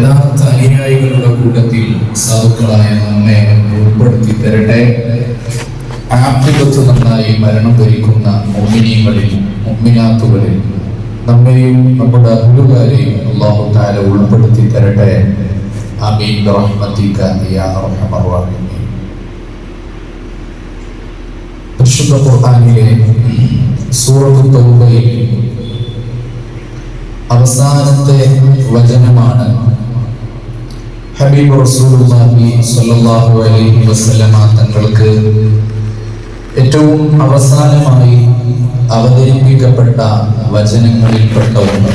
യഥാർത്ഥ അനുയായികളുടെ കൂട്ടത്തിൽ സാധുക്കളായ നമ്മെ ഉൾപ്പെടുത്തി തരട്ടെ. ആപ്തിപത്ത് നന്നായി മരണം ഭരിക്കുന്ന മൊമിനിയങ്ങളിൽ ഒമ്മിനാത്തുകളിൽ നമ്മെയും നമ്മുടെ അഹുലുകാരെയും അള്ളാഹു താല ഉൾപ്പെടുത്തി തരട്ടെ. യാ പരിശുദ്ധ ഖുർആനിലെ സൂറത്ത് തൗബയിൽ അവസാനത്തെ വചനമാണ് ഹബീബ് റസൂലുള്ളാഹി സ്വല്ലല്ലാഹു അലൈഹി വസല്ലമ തങ്ങൾക്ക് ഏറ്റവും അവസാനമായി അവതരിപ്പിക്കപ്പെട്ട വചനങ്ങളിൽപ്പെട്ട ഒന്ന്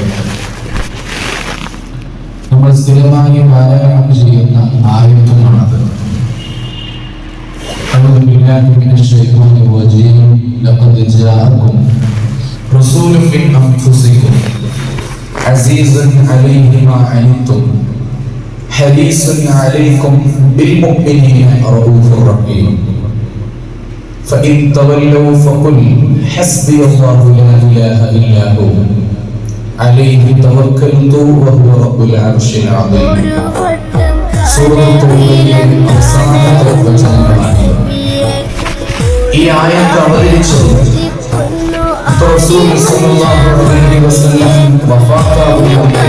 നമ്മൾ സ്ഥിരമായി പാരായണം ചെയ്യുന്ന ആയത്തുമാണത് أعوذ بالله من الشيطان الرجيم لقد جاءكم رسول من أنفسكم عزيز عليه ما عنتم حريص عليكم بالمؤمنين رؤوف رحيم فإن تولوا فقل حسبي الله لا إله إلا هو عليه توكلت وهو رب العرش العظيم സൂറത്തുൽ അവസാനത്തെ വചനങ്ങളാണ് ഈ ആയത്ത് അവതരിച്ചത് റസൂൽ സല്ലല്ലാഹു അലൈഹി വസല്ലം വഫാത്താകുന്നതിന്റെ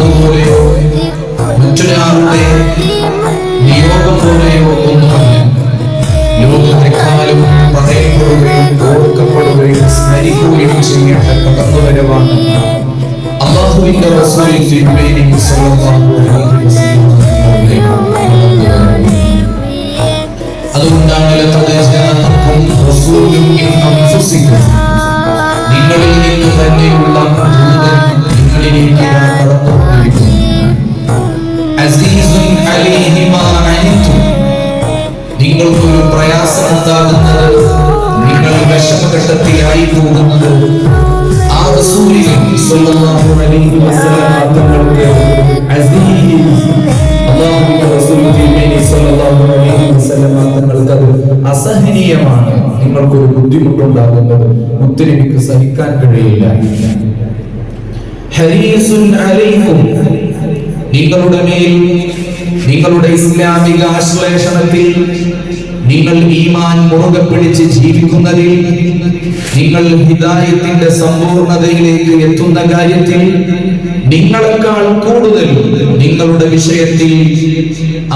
കടന്നു പോലെയോ മറ്റൊരാളുടെ നിയോഗം പോലെയോ ഒന്നുമല്ല ലോകത്തെക്കാളും പറയപ്പെടുകയും ഓർക്കപ്പെടുകയും സ്മരിക്കുകയും ചെയ്യേണ്ട അള്ളാഹുവിന്റെ സ്വല്ലല്ലാഹു അലൈഹി വസല്ലം. അതുകൊണ്ടാണ് ജാഅക്കും റസൂലും മിൻ അൻഫുസിക്കും ഉണ്ടാകുന്നത് നിങ്ങൾ വിഷമഘട്ടത്തിലായി പോകുന്നത് ആ റസൂലിനെ സ്വല്ലല്ലാഹു അലൈഹി വസല്ലം തങ്ങൾക്ക് അസീസ് അല്ലാഹുവിന്റെ റസൂൽ തിരുമേനി അലൈഹി വസല്ലം തങ്ങൾക്ക് അത് അസഹനീയമാണ്. നിങ്ങൾക്കൊരു ബുദ്ധിമുട്ടുണ്ടാകുന്നത്. മുത്തനബിക്ക് സഹിക്കാൻ കഴിയില്ല. ഹരീസുൻ അലൈക്കും. നിങ്ങളുടെ മേൽ നിങ്ങളുടെ ഇസ്ലാമിക ആശ്ലേഷണത്തിൽ നിങ്ങൾ ഈമാൻ മുറുകെ പിടിച്ച് ജീവിക്കുന്നതിൽ നിങ്ങൾ ഹിദായത്തിന്റെ സമ്പൂർണതയിലേക്ക് എത്തുന്ന കാര്യത്തിൽ നിങ്ങളെക്കാൾ കൂടുതൽ നിങ്ങളുടെ വിഷയത്തിൽ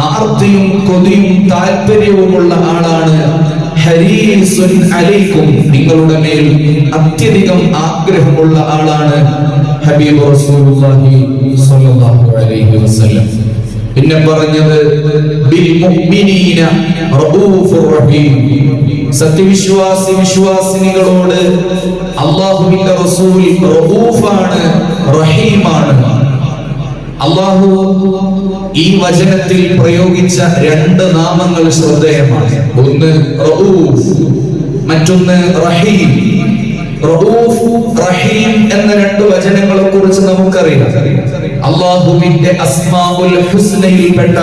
ആർത്തിയും കൊതിയും താല്പര്യവുമുള്ള ആളാണ് ഹരീസുൻ അലൈക്കും. നിങ്ങളുടെ മേൽ അത്യധികം ആഗ്രഹമുള്ള ആളാണ് ഹബീബ് റസൂലുള്ളാഹി സ്വല്ലല്ലാഹു അലൈഹി വസല്ലം. പിന്നെ പറഞ്ഞത് സത്യവിശ്വാസി വിശ്വാസിനികളോട് റഹീമാണ്. അള്ളാഹു ഈ വചനത്തിൽ പ്രയോഗിച്ച രണ്ട് നാമങ്ങൾ ശ്രദ്ധേയമാണ്. ഒന്ന് റഊഫ് മറ്റൊന്ന് റഹീം. റഹൂഫ് റഹീം എന്ന രണ്ട് വചനങ്ങളെ കുറിച്ച് നമുക്കറിയാം. അള്ളാഹുവിന്റെ അസ്മാഉൽ ഹുസ്നയിൽപ്പെട്ട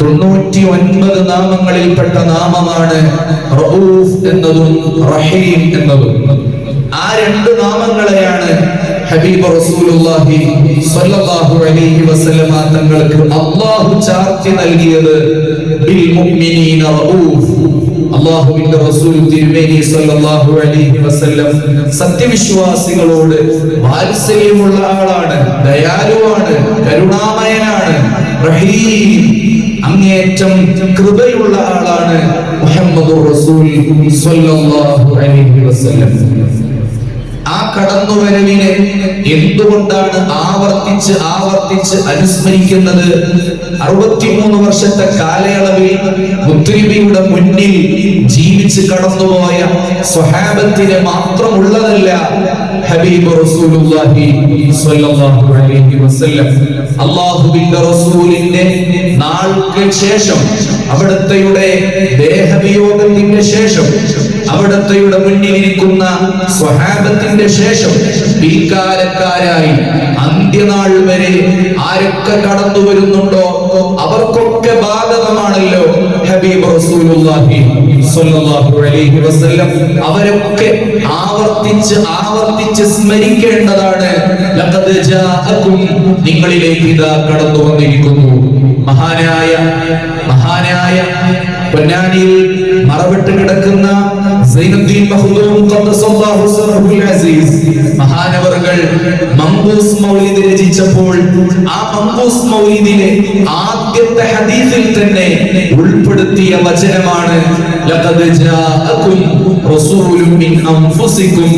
തൊണ്ണൂറ്റി ഒൻപത് നാമങ്ങളിൽപ്പെട്ട നാമമാണ് റഊഫ് എന്നതും റഹീം എന്നതും. ആ രണ്ട് നാമങ്ങളെയാണ് ഹബീബ് റസൂലുള്ളാഹി സ്വല്ലല്ലാഹു അലൈഹി വസല്ലമ തങ്ങൾക്ക് അല്ലാഹു ചാർത്തി നൽകിയത്. ബിൽ മുഅ്മിനീന റഊഫ്. അല്ലാഹുവിന്റെ റസൂൽ തിരുമേനി സല്ലല്ലാഹു അലൈഹി വസല്ലം സത്യവിശ്വാസികളോട് വാത്സല്യമുള്ള ആളാണ് ദയാലുവാണ് കരുണാമയനാണ് റഹീം അങ്ങേറ്റം കൃപയുള്ള ആളാണ് മുഹമ്മദുർ റസൂൽ സല്ലല്ലാഹു അലൈഹി വസല്ലം. ആ കടന്നുവരവിനെ എന്തുകൊണ്ടാണ് ആവർത്തിച്ച് ആവർത്തിച്ച് അനുസ്മരിക്കുന്നത്? അറുപത്തിമൂന്ന് വർഷത്തെ കാലയളവിൽ മുത്തരിബിയുടെ മുന്നിൽ ജീവിച്ച് കടന്നുപോയ സ്വഹാബത്തിന് മാത്രമുള്ളതല്ല ഹബീബ് റസൂലുള്ളാഹി അലൈഹി വസല്ലം. റസൂലിന്റെ നാൾക്ക് ശേഷം അവിടുത്തെയുടെ ദേഹവിയോഗത്തിന്റെ ശേഷം അവിടുത്തെയുടെ മുന്നിലിരിക്കുന്ന സ്വഹാബത്തിന്റെ ശേഷം പിൽക്കാലക്കാരായി അന്ത്യനാൾ വരെ ആരൊക്കെ കടന്നു വരുന്നുണ്ടോ അവർക്കൊക്കെ ബാധകമാണല്ലോ ഹബീബ് റസൂലുള്ളാഹി സ്വല്ലല്ലാഹു അലൈഹി വസല്ലം. അവരൊക്കെ ആവർത്തിച്ച് ആവർത്തിച്ച് സ്മരിക്കേണ്ടതാണ്. ലഖദ് ജാഅകും നിങ്ങളിലേക്ക് ഇതാ കടന്നു വന്നിരിക്കുന്നു. മഹാനായ മഹാനായ പൊന്നാനിയിൽ മറവിട്ട് കിടക്കുന്ന മഹാനവറുകൾ മംബൂസ് മൗലിദ് രചിച്ചപ്പോൾ ആ മംബൂസ് മൗലിദിനെ ആദ്യത്തെ ഹദീസിൽ തന്നെ ഉൾപ്പെടുത്തിയ വചനമാണ് ലഖദ് ജാഅകും റസൂലുൻ മിൻ അൻഫുസികും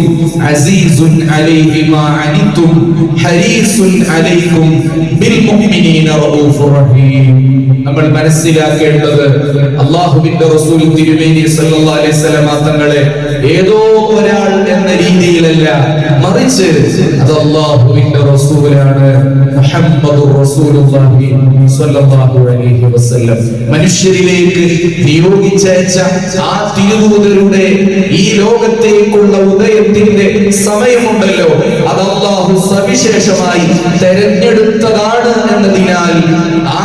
അസീസുൻ അലൈഹി മാ അനിതും ഹരീസുൻ അലൈക്കും ബിൽ മുഅ്മിനീന റഊഫുർ റഹീം. നമ്മൾ മനസ്സിലാക്കേണ്ടത് അള്ളാഹുവിന്റെ റസൂൽ തിരുമേനി സല്ലല്ലാഹു അലൈഹി വസല്ലം തങ്ങളെ ഏതോ ഒരാൾ എന്ന രീതിയിലല്ല മറിച്ച് അത് അള്ളാഹുവിന്റെ റസൂലാണ് റസൂലുള്ളാഹി അലൈഹി വസല്ലം. മനുഷ്യരിലേക്ക് നിയോഗിച്ചയച്ച ആ തിരുദൂതരുടെ ഈ ലോകത്തേക്കുള്ള ഉദയത്തിന്റെ സമയമുണ്ടല്ലോ. അത് അള്ളാഹു സവിശേഷമായി തെരഞ്ഞെടുത്തതാണ് എന്നതിനാൽ ആ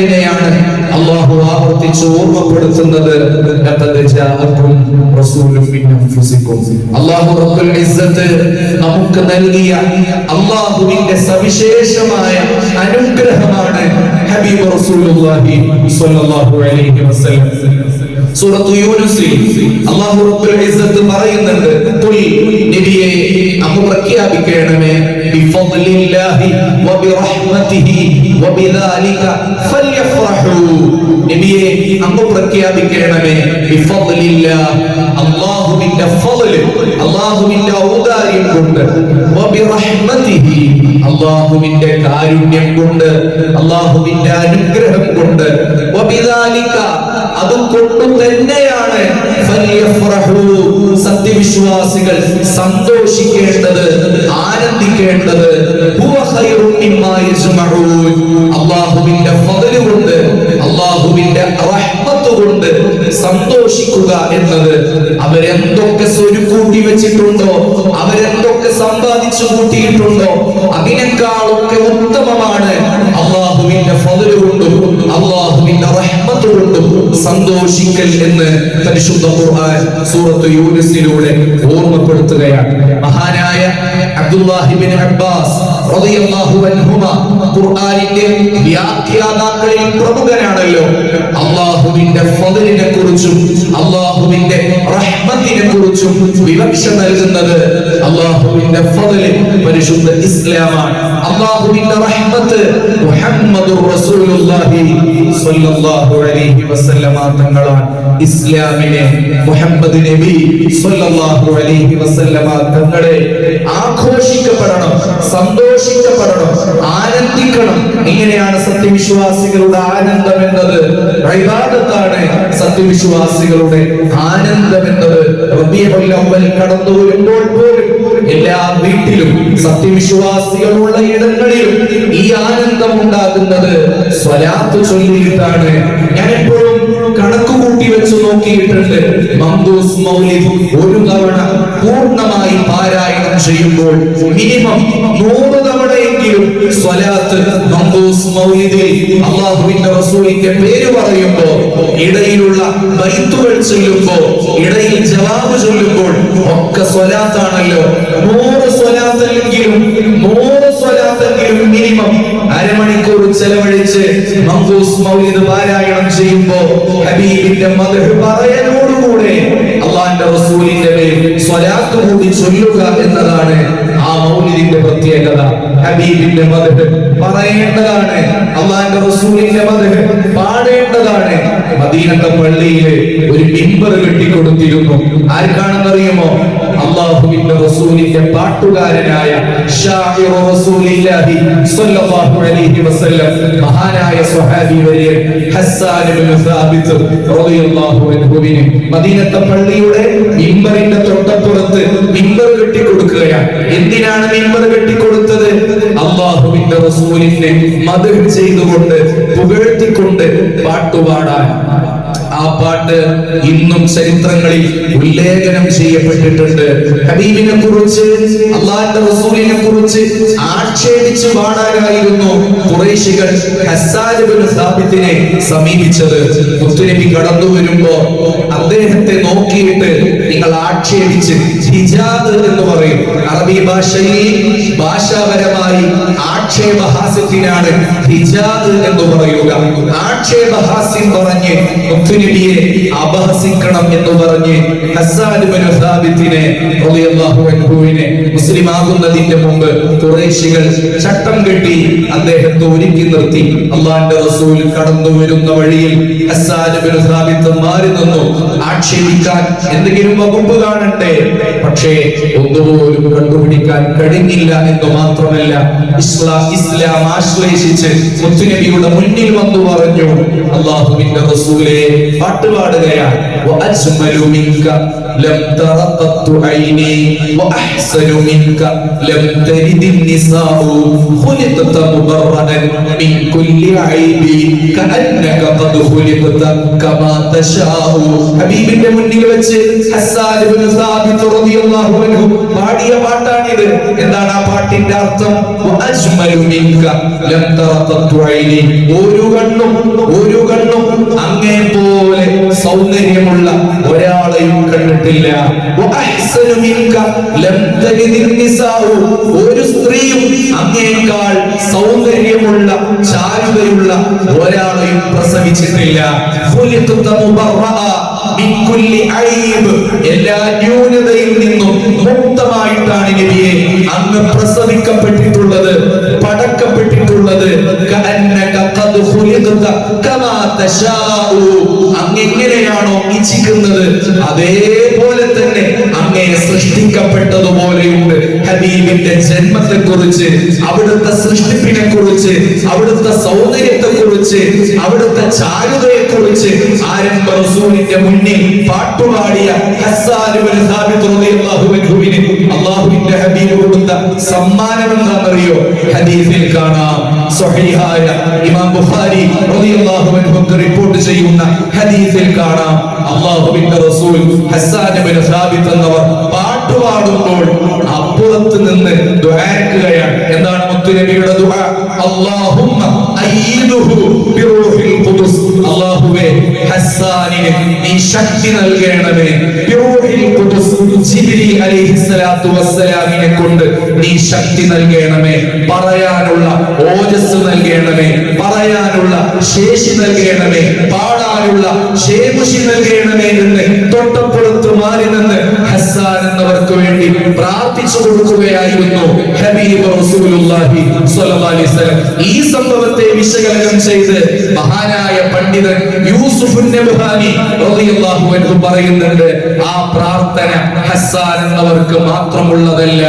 കടന്നുവരവിനെയാണ് അള്ളാഹു ആവർത്തിച്ച് ഓർമ്മപ്പെടുത്തുന്നത് നമുക്ക് നൽകിയ അള്ളാഹുവിന്റെ സവിശേഷമായ അനുഗ്രഹമാണ് ഹബീബ് റസൂലുള്ളാഹി സ്വല്ലല്ലാഹു അലൈഹി വസല്ലം. ഇസ്സത്ത് പറയുന്നുണ്ട് നബിയെ പ്രഖ്യാപിക്കണമേ ബിഫദ്ലില്ലാഹി നബിയെ അങ്ങ് പ്രഖ്യാപിക്കണമേ. ഫദ്ല് അല്ലാഹുവിന്റെ ഔദാര്യം കൊണ്ട്. അല്ലാഹുവിന്റെ കാരുണ്യം കൊണ്ട് അള്ളാഹുവിന്റെ അനുഗ്രഹം കൊണ്ട്. അതുകൊണ്ട് തന്നെയാണ് സത്യവിശ്വാസികൾ സന്തോഷിക്കേണ്ടത് ആനന്ദിക്കേണ്ടത്. സന്തോഷിക്കുക എന്നത് അവരെന്തൊക്കെ സ്വരുക്കൂട്ടി വെച്ചിട്ടുണ്ടോ? അവരെന്തൊക്കെ സമ്പാദിച്ചു കൂട്ടിയിട്ടുണ്ടോ? അതിനേക്കാളൊക്കെ ഉത്തമമാണ് അള്ളാഹുവിന്റെ ഫضل കൊണ്ടും അള്ളാഹുവിന്റെ റഹ്മത്ത് കൊണ്ടും സന്തോഷിക്കൽ എന്ന് പരിശുദ്ധ ഖുർആൻ സൂറത്ത് യൂനിസിലൂടെ ഓർമ്മപ്പെടുത്തുകയാണ്. മഹാനായ അബ്ദുല്ലാഹിബിൻ അബ്ബാസ് ഖുർആനിന്റെ വ്യാഖ്യാതാക്കളിൽ പ്രമുഖനാണല്ലോ. അള്ളാഹുവിന്റെ ഫضലിനെ കുറിച്ചും അള്ളാഹുവിന്റെ റഹ്മത്തിനെ കുറിച്ചും വിവക്ഷ നൽകുന്നത് അള്ളാഹുവിന്റെ ഫضൽ പരിശുദ്ധ ഇസ്ലാമാണ്. അള്ളാഹുവിന്റെ റഹ്മത്ത് മുഹമ്മദുർ റസൂലുള്ളാഹി സ്വല്ലല്ലാഹു അലൈഹി വസല്ലമ തങ്ങളാണ്. ഇസ്ലാമിനെ മുഹമ്മദ് നബി സല്ലല്ലാഹു അലൈഹി വസല്ലമ തങ്ങളെ ആഘോഷിക്കപ്പെടണം സന്തോഷിക്കപ്പെടണം ആനന്ദിക്കണം. ഇങ്ങനെയാണ് സത്യവിശ്വാസികളുടെ ആനന്ദം എന്നത് ഇബാദത്താണ് സത്യവിശ്വാസികളുടെ ആനന്ദം എന്നത് അവ്വൽ കടന്നു വരുമ്പോൾ പോലും എല്ലാ വീട്ടിലും സത്യവിശ്വാസികളുള്ള ഇടങ്ങളിലും ഈ ആനന്ദം ഉണ്ടാകുന്നത് സ്വലാത്ത് ചൊല്ലിയിട്ടാണ്. ഞാൻ എപ്പോഴും കണക്ക് കൂട്ടി വെച്ച് നോക്കിയിട്ടുണ്ട്. മംദൂസ് മൗലിദും ഒരു തവണ പൂർണമായി പാരായണം ചെയ്യുമ്പോൾ മിനിമം നൂറ് സ്വലാത്ത് മംദൂസ് മൗലിദിൽ അള്ളാഹുവിന്റെ റസൂലിന്റെ പേര് പറയുമ്പോ ഇടയിലുള്ള ബൈത്തുകൾ ചൊല്ലുമ്പോ ഇടയിൽ ജവാബ് ചൊല്ലുമ്പോൾ ഒക്കെ സ്വലാത്താണല്ലോ. നൂറ് സ്വലാത്തെങ്കിലും നൂറ് സ്വലാത്തെങ്കിലും മിനിമം അരമണിക്കൂർ ചെലവഴിച്ച് മംദൂസ് മൗലിദ് പാരായണം ചെയ്യുമ്പോ ഹബീബിന്റെ മദഹ് പറയലോടുകൂടെ അള്ളാന്റെ റസൂലിന്റെ മേൽ സ്വലാത്ത് കൂടി ചൊല്ലുക എന്നതാണ് മൗലിദിന്റെ പ്രത്യേകത ഹബീബിന്റെ മദഹ്. പറയേണ്ടതാണ് അള്ളാന്റെ റസൂലിന്റെ മദഹ്. പാടേണ്ടതാണ്. മദീനത്തെ പള്ളിയിൽ ഒരു മിമ്പർ കെട്ടിക്കൊടുത്തിരുന്നു. ആർക്കാണെന്നറിയുമോ? അള്ളാഹുവിന്റെ റസൂലിന്റെ പാട്ടുകാരനായ റസൂലില്ലാഹി സ്വല്ലല്ലാഹു അലൈഹി വസല്ലം മഹാനായ സ്വഹാബി വലിയ ഹസ്സാൻ ഇബ്നു സാബിത്ത് റളിയല്ലാഹു അൻഹുവിനെ മദീനത്തെ പള്ളിയുടെ മിമ്പറിന്റെ തൊട്ടപ്പുറത്ത് മിമ്പർ കെട്ടിക്കൊടുക്കുകയാണ് എന്തിനാണ് മിമ്പർ കെട്ടിക്കൊടുത്തത് അള്ളാഹുവിന്റെ റസൂലിനെ മദഹ് ചെയ്തുകൊണ്ട് പുകഴ്ത്തിക്കൊണ്ട് പാട്ടുപാടാൻ ആ പാട്ട് ഇന്നും ചരിത്രങ്ങളിൽ ഉല്ലേഖനം ചെയ്യപ്പെട്ടിട്ടുണ്ട്. ഹബീബിനെ കുറിച്ച് അള്ളാഹിന്റെ റസൂലിനെ കുറിച്ച് ആക്ഷേപിച്ച് പാടാനായിരുന്നു കുറേശികൾ ഹസ്സാനുബിന് സാബിത്തിനെ സമീപിച്ചത്. മുത്തുനബി കടന്നു വരുമ്പോ അദ്ദേഹത്തെ നോക്കിയിട്ട് നിങ്ങൾ ആക്ഷേപിച്ച് ഹിജാദ് എന്ന് പറയും. അറബി ഭാഷയിൽ ഭാഷാപരമായി ആക്ഷേപഹാസ്യത്തിനാണ് ഹിജാദ് എന്ന് പറയുക. ആക്ഷേപഹാസ്യം പറഞ്ഞ് മുത്തുനബിയെ അപഹസിക്കണം എന്ന് പറഞ്ഞ് അൻഹുവിനെ മുസ്ലിം ആകുന്നതിന്റെ മുമ്പ് ഖുറൈശികൾ ചട്ടം കെട്ടി അദ്ദേഹത്തെ ഒരുക്കി നിർത്തി. അള്ളാന്റെ റസൂൽ കടന്നു വരുന്ന വഴിയിൽ സാബിത്ത് മാറി നിന്നു. ആക്ഷേപിക്കാൻ എന്തെങ്കിലും വകുപ്പ് കാണണ്ടേ? പക്ഷേ ഒന്നുപോലും കണ്ടുപിടിക്കാൻ കഴിഞ്ഞില്ല എന്ന് മാത്രമല്ല ഇസ്ലാം ഇസ്ലാം ആശ്ലേഷിച്ച് മുത്തുനബിയുടെ മുന്നിൽ വന്നു പറഞ്ഞു അള്ളാഹുവിന്റെ റസൂലെ പാട്ടുപാടുകയാണ്. لم تر قط عيني وأحسن منك لم تلد النساء خلقت مبرأ من كل عيب كأنك قد خلقت كما تشاء ഹബീബിന്റെ മുന്നിൽ വെച്ച് ഹസ്സാൻ ഇബ്നു സാബിത്ത് റളിയല്ലാഹു അൻഹു പാടിയ പാട്ടാണിത് എന്താണ് ആ പാട്ടിന്റെ അർത്ഥം വഅജ്മലു മിൻക ലം തറ ഖത്തു ഐനി ഒരു കണ്ണും കണ്ണും അങ്ങേ പോലെ സൗന്ദര്യമുള്ള ഒരാളെയും കണ്ടിട്ടില്ല. ഒരു സ്ത്രീയും അങ്ങേക്കാൾ സൗന്ദര്യമുള്ള ചാരുതയുള്ള ഒരാളെയും പ്രസവിച്ചിട്ടില്ല. എല്ലാ ന്യൂനതയിൽ നിന്നും മുക്തമായിട്ടാണ് നബിയെ അങ്ങ് പ്രസവിക്കപ്പെട്ടിട്ടുള്ളത് പടക്കപ്പെട്ടിട്ടുള്ളത്. കഅന്നക ഖദ് ഖുലിഖത കമാ തശാഉ അങ്ങ് എങ്ങനെയാണോ ഇച്ഛിക്കുന്നത്? അതേപോലെ തന്നെ അങ്ങേ സൃഷ്ടിക്കപ്പെട്ടതുപോലെയുണ്ട്. ഹബീബിന്റെ ജന്മത്തെ കുറിച്ച് അവിടുത്തെ സൃഷ്ടിപ്പിനെ കുറിച്ച് അവിടുത്തെ സൗന്ദര്യത്തെ കുറിച്ച് അവിടുത്തെ ചാരുതയെ കുറിച്ച് ആരംഭ റസൂലിന്റെ മുന്നിൽ പാട്ടുപാടിയ ഹസ്സാൻ അൻഹുവിന് ഹബീബ് കൊടുത്ത സമ്മാനം എന്താണെന്നറിയോ? ഹദീസിൽ കാണാം. സ്വഹീഹായ ഇമാം ബുഖാരി റളിയല്ലാഹു അൻഹു റിപ്പോർട്ട് ചെയ്യുന്ന ഹദീസിൽ കാണാം. അള്ളാഹുവിന്റെ റസൂൽ ഹസ്സാൻ ഇബ്നു സാബിത്ത് എന്നവർ പാട്ടുപാടുമ്പോൾ അപ്പുറത്ത് നിന്ന് ദുആക്കുകയാണ് എന്താണ്? മുത്തുനബിയുടെ ദുആ. അല്ലാഹുമ്മ അയ്യിദുഹു ബിറൂഹിൽ ഖുദുസ്. അല്ലാഹുവേ ഹസ്സാനിന് നീ ശക്തി നൽകണമേ. ബിറൂഹിൽ ഖുദുസ് ജിബ്രീൽ അലൈഹിസ്സലാത്തു വസ്സലാമിനെ കൊണ്ട് നീ ശക്തി നൽകണമേ. പറയാനുള്ള ഓജസ് നൽകണമേ. പറയാനുള്ള ശേഷി നൽകണമേ. പാടാനുള്ള ശേമുഷി നൽകണമേ എന്ന് തൊട്ടപ്പുറത്ത് മാറി നിന്ന് ഹസ്സാൻ എന്നവർക്ക് വേണ്ടി പ്രാർത്ഥിച്ചു കൊടുക്കുകയായിരുന്നു ഹബീബ് റസൂലുള്ളാഹി സ്വല്ലല്ലാഹി അലൈഹി ഈ സംഭവത്തെ വിശകലനം ചെയ്ത് മഹാനായ പണ്ഡിതൻ യൂസുഫ് നബ്ഹാനി റളിയല്ലാഹു അൻഹു പറയുന്നുണ്ട് ആ പ്രാർത്ഥന ഹസ്സാൻ എന്നവർക്ക് മാത്രമുള്ളതല്ല.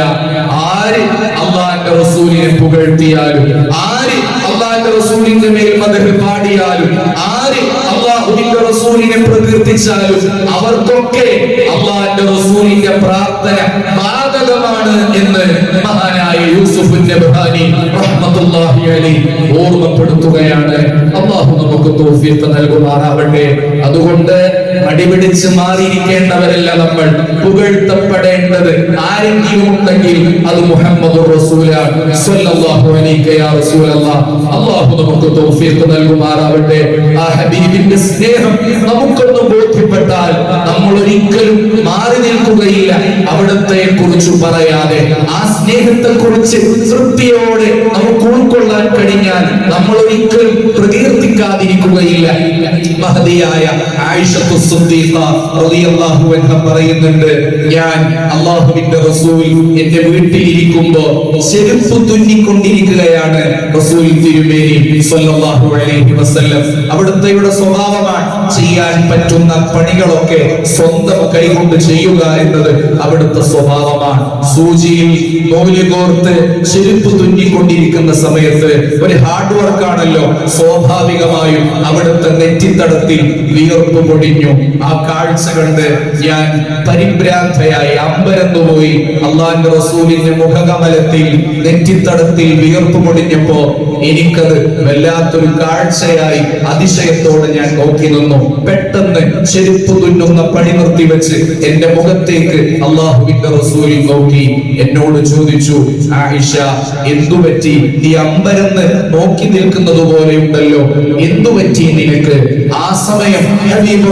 ആര് അള്ളാഹിന്റെ റസൂലിനെ പുകഴ്ത്തിയാലും ആര് അള്ളാഹിന്റെ റസൂലിന്റെ മേൽ മദഹ് പാടിയാലും ആര് അള്ളാഹുവിന്റെ റസൂലിനെ പ്രകീർത്തിച്ചാലും അവർക്കൊക്കെ അള്ളാഹിന്റെ റസൂലിന്റെ പ്രാർത്ഥന ബാധകമാണ് എന്ന് മഹാനായ യൂസുഫ് നബ്ഹാനി റഹ്മത്തുള്ളാഹി അലൈഹി ഓർമ്മപ്പെടുത്തുകയാണ്. അള്ളാഹു നമുക്ക് തൗഫീഖ് നൽകുമാറാവട്ടെ. അതുകൊണ്ട് അടിപിടിച്ച് മാറിയിരിക്കേണ്ടവരല്ല നമ്മൾ. പുകഴ്ത്തപ്പെടേണ്ടത് ആരെങ്കിലും ഉണ്ടെങ്കിൽ അത് മുഹമ്മദ് അള്ളാഹു നമുക്ക് നൽകുമാറാവട്ടെ. ആ ഹബീബിന്റെ സ്നേഹം നമുക്കൊന്ന് ബോധ്യപ്പെട്ടാൽ നമ്മൾ ഒരിക്കലും മാറി നിൽക്കുകയില്ല. അവിടത്തെ കുറിച്ച് പറയാതെ ആ സ്നേഹത്തെ കുറിച്ച് തൃപ്തിയോടെ നമുക്ക് ഉൾക്കൊള്ളാൻ കഴിഞ്ഞാൽ നമ്മൾ ഒരിക്കലും പ്രകീർത്തിക്കാതിരിക്കുകയില്ല. അൻഹ പറയുന്നുണ്ട് ഞാൻ അള്ളാഹുവിന്റെ റസൂൽ എന്റെ വീട്ടിൽ ഇരിക്കുമ്പോ ചെരുപ്പ് തുന്നിക്കൊണ്ടിരിക്കുകയാണ് റസൂൽ തിരുമേനി സ്വല്ലല്ലാഹു അലൈഹി വസല്ലം. അവിടുത്തെയുടെ സ്വഭാവമാണ് ചെയ്യാൻ പറ്റുന്ന പണികളൊക്കെ സ്വന്തം കൈകൊണ്ട് ചെയ്യുക എന്നത് അവിടുത്തെ സ്വഭാവമാണ്. സൂചിയിൽ നൂൽ കോർത്ത് ചെരുപ്പ് തുന്നിക്കൊണ്ടിരിക്കുന്ന സമയത്ത് ഒരു ഹാർഡ് വർക്ക് ആണല്ലോ. സ്വാഭാവികമായും അവിടുത്തെ നെറ്റിത്തടത്തിൽ വിയർപ്പ് പൊടിഞ്ഞു. ആ കാഴ്ച കണ്ട് ഞാൻ പരിഭ്രാന്തയായി അമ്പരന്നുപോയി. അള്ളാന്റെ റസൂലിന്റെ മുഖകമലത്തിൽ നെറ്റിത്തടത്തിൽ വിയർപ്പ് പൊടിഞ്ഞപ്പോ എനിക്കത് വല്ലാത്തൊരു കാഴ്ചയായി അതിശയത്തോടെ ഞാൻ നോക്കി നിന്നു. പെട്ടെന്ന് ചെരുപ്പ് തുന്നുന്ന പണി നിർത്തിവെച്ച് എന്റെ മുഖത്തേക്ക് അള്ളാഹുവിന്റെ റസൂലി നോക്കി. എന്നോട് ചോദിച്ചു ആയിഷ എന്തു പറ്റി? നീ അമ്പരന്ന് നോക്കി നിൽക്കുന്നത് പോലെയുണ്ടല്ലോ എന്തു പറ്റി നിനക്ക്? ആ സമയം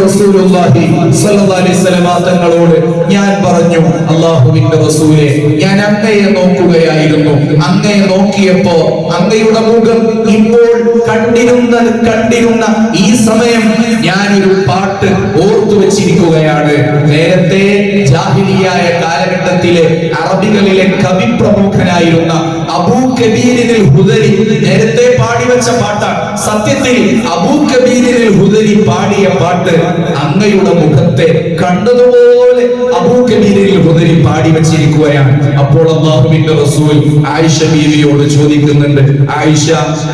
റസൂലുള്ളാഹി സ്വല്ലല്ലാഹി അലൈഹി വസല്ലം തങ്ങളോട് ഞാൻ പറഞ്ഞു അള്ളാഹുവിന്റെ റസൂലെ ഞാൻ അങ്ങയെ നോക്കുകയായിരുന്നു. അങ്ങയെ നോക്കിയപ്പോ അങ്ങയുടെ മുഖം ഇപ്പോൾ കണ്ടിരുന്ന കണ്ടിരുന്ന ഈ സമയം ഞാനൊരു പാട്ട് ഓർത്തു വെച്ചിരിക്കുകയാണ്. നേരത്തെ ജാഹിലിയായ കാലഘട്ടത്തിലെ അറബികളിലെ കവി പ്രമുഖനായിരുന്ന അബൂ കബീരിനിൽ ഹുദരി നേരത്തെ പാടി വെച്ച പാട്ടാണ്. സത്യത്തിൽ അബൂ കബീരിനിൽ ഹുദരി പാടിയ പാട്ട് അങ്ങയുടെ മുഖത്തെ കണ്ടതുപോലെ അബൂ കബീരിനിൽ ഹുദരി പാടി വെച്ചിരിക്കുകയാണ്. അപ്പോൾ അള്ളാഹുവിന്റെ റസൂൽ ആയിഷ ബീവിയോട് ചോദിക്കുന്നുണ്ട് ആയിഷ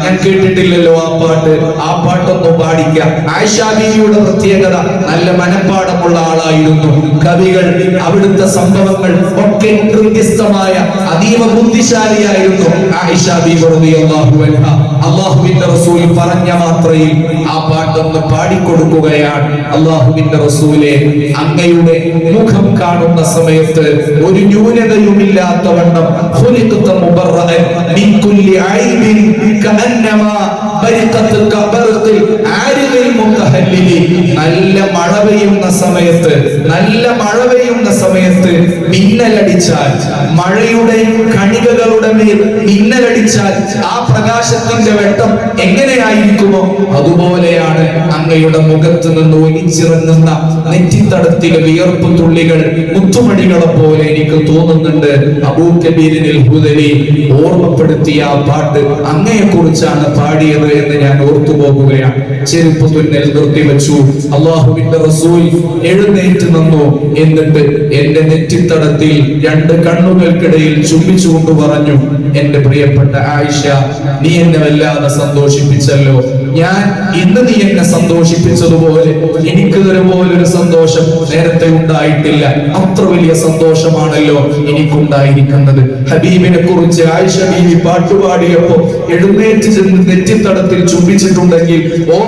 ഞാൻ കേട്ടിട്ടില്ലല്ലോ ആ പാട്ട്. ആ പാട്ടൊന്നും പാടിക്ക. ആയിഷ ബീവിയുടെ പ്രത്യേകത നല്ല മനപ്പാടമുള്ള ആളായിരുന്നു. കവികൾ അവിടുത്തെ സംഭവങ്ങൾ ഒക്കെ കൃത്യസ്ഥമായ അതീവ ബുദ്ധിശാലിയായിരുന്നു ആയിഷ ബി അള്ളാഹുവിന്റെ റസൂൽ പറഞ്ഞ മാത്രയിൽ ആ പാട്ടൊന്ന് പാടിക്കൊടുക്കുകയാണ്. അള്ളാഹുവിന്റെ റസൂലെ അങ്ങയുടെ മുഖം കാണുന്ന സമയത്ത് ഒരു ന്യൂനതയുമില്ലാത്തവണ്ണം വണ്ണം നല്ല മഴ പെയ്യുന്ന സമയത്ത് നല്ല മഴ പെയ്യുന്ന സമയത്ത് മിന്നലടിച്ചാൽ മഴയുടെ കണികകളുടെ മേൽ മിന്നലടിച്ചാൽ ആ പ്രകാശത്തിന്റെ വെട്ടം എങ്ങനെയായിരിക്കുമോ അതുപോലെയാണ് അങ്ങയുടെ മുഖത്ത് നിന്ന് ഒലിച്ചിറങ്ങുന്ന നെറ്റിത്തടത്തിലെ വിയർപ്പ് തുള്ളികൾ മുത്തുമണികളെ പോലെ എനിക്ക് തോന്നുന്നുണ്ട്. അബൂ കബീരിനിൽ ഹുദരി ഓർമ്മപ്പെടുത്തിയ ആ പാട്ട് അങ്ങയെ കുറിച്ചാണ് പാടിയത് എന്ന് ഞാൻ ഓർത്തു പോകുകയാണ് ചെരുപ്പ് തുന്നൽ നിർത്തിവെച്ചു. അള്ളാഹുവിന്റെ റസൂൽ എഴുന്നേറ്റ് നിന്നു. എന്നിട്ട് എന്റെ നെറ്റിത്തടത്തിൽ രണ്ട് കണ്ണുകൾക്കിടയിൽ ചുംബിച്ചുകൊണ്ട് പറഞ്ഞു എന്റെ പ്രിയപ്പെട്ട ആയിഷ നീ എന്നെ വല്ലാതെ സന്തോഷിപ്പിച്ചല്ലോ. ഞാൻ ഇന്ന് നീ എന്നെ സന്തോഷിപ്പിച്ചതുപോലെ എനിക്ക് ഇതുപോലൊരു സന്തോഷം നേരത്തെ ഉണ്ടായിട്ടില്ല. അത്ര വലിയ സന്തോഷമാണല്ലോ എനിക്കുണ്ടായിരിക്കുന്നത്. ഹബീബിനെ കുറിച്ച് ആയിഷ ബീവി പാട്ടുപാടിയപ്പോ എഴുന്നേറ്റ് ചെന്ന് നെറ്റിത്തടത്തിൽ ചുംബിച്ചിട്ടുണ്ടെങ്കിൽ ഓ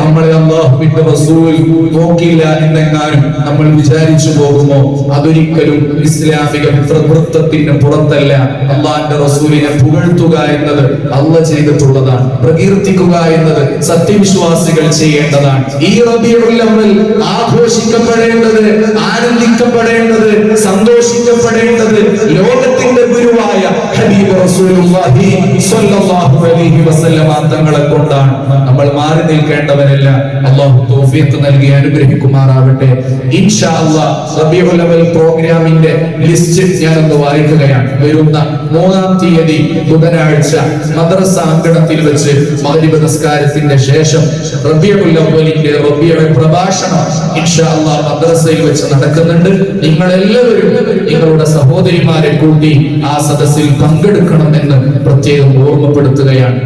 നമ്മളെ അള്ളാഹുവിന്റെ റസൂൽ നോക്കില്ല എന്നെങ്ങാനും നമ്മൾ വിചാരിച്ചു പോകുമോ? അതൊരിക്കലും ഇസ്ലാമിക പ്രവൃത്തത്തിന് പുറത്തല്ല. അള്ളാഹിന്റെ റസൂലിനെ പുകഴ്ത്തുക എന്നത് അള്ള ചെയ്തിട്ടുള്ളതാണ്. പ്രകീർത്തിക്കുക എന്നത് സത്യവിശ്വാസികൾ ചെയ്യേണ്ടതാണ്. ഈ റബിയുള്ളവൽ ആഘോഷിക്കപ്പെടേണ്ടത് ആനന്ദിക്കപ്പെടേണ്ടത് സന്തോഷിക്കപ്പെടേണ്ടത് ലോകത്തിന്റെ ഗുരുവായ ഹബീബ് റസൂലുള്ളാഹി സ്വല്ലല്ലാഹു അലൈഹി വസല്ലമ തങ്ങളെ കൊണ്ടാണ്. നമ്മൾ മാറി നിൽക്കേണ്ടവരല്ല. അള്ളാഹു തൗഫീഖ് നൽകി അനുഗ്രഹിക്കുമാറാവട്ടെ. ഇൻഷാ റബിയുൽ അവൽ പ്രോഗ്രാമിന്റെ ലിസ്റ്റ് ഞാൻ ഒന്ന് വായിക്കുകയാണ്. വരുന്ന മൂന്നാം തീയതി ബുധനാഴ്ച മദ്രസ അങ്കണത്തിൽ വെച്ച് മഗ്രിബ് നമസ്കാരത്തിന്റെ ശേഷം അവലിന്റെ റബീഉൽ പ്രഭാഷണം ഇൻഷാ അള്ളാഹ് മദ്രസയിൽ വെച്ച് നടക്കുന്നുണ്ട്. നിങ്ങൾ എല്ലാവരും നിങ്ങളുടെ സഹോദരിമാരെ കൂട്ടി ആ സദസ്സിൽ പങ്കെടുക്കണം എന്ന് പ്രത്യേകം ഓർമ്മപ്പെടുത്തുകയാണ്.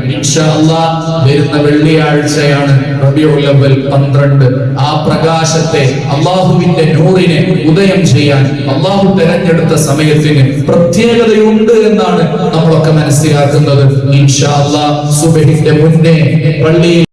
അള്ളാഹ് വരുന്ന വെള്ളിയാഴ്ചയാണ് റബീഉൽ അവൽ പന്ത്രണ്ട്. ആ പ്രകാശത്തെ അള്ളാഹുവിന്റെ നൂറിനെ ഉദയം ചെയ്യാൻ അള്ളാഹു തെരഞ്ഞെടുത്ത സമയത്തിന് പ്രത്യേകതയുണ്ട് എന്നാണ് നമ്മളൊക്കെ മനസ്സിലാക്കുന്നത്. ഇൻഷാ അള്ളാഹ് സുബഹിന്റെ മുന്നേ പള്ളിയിൽ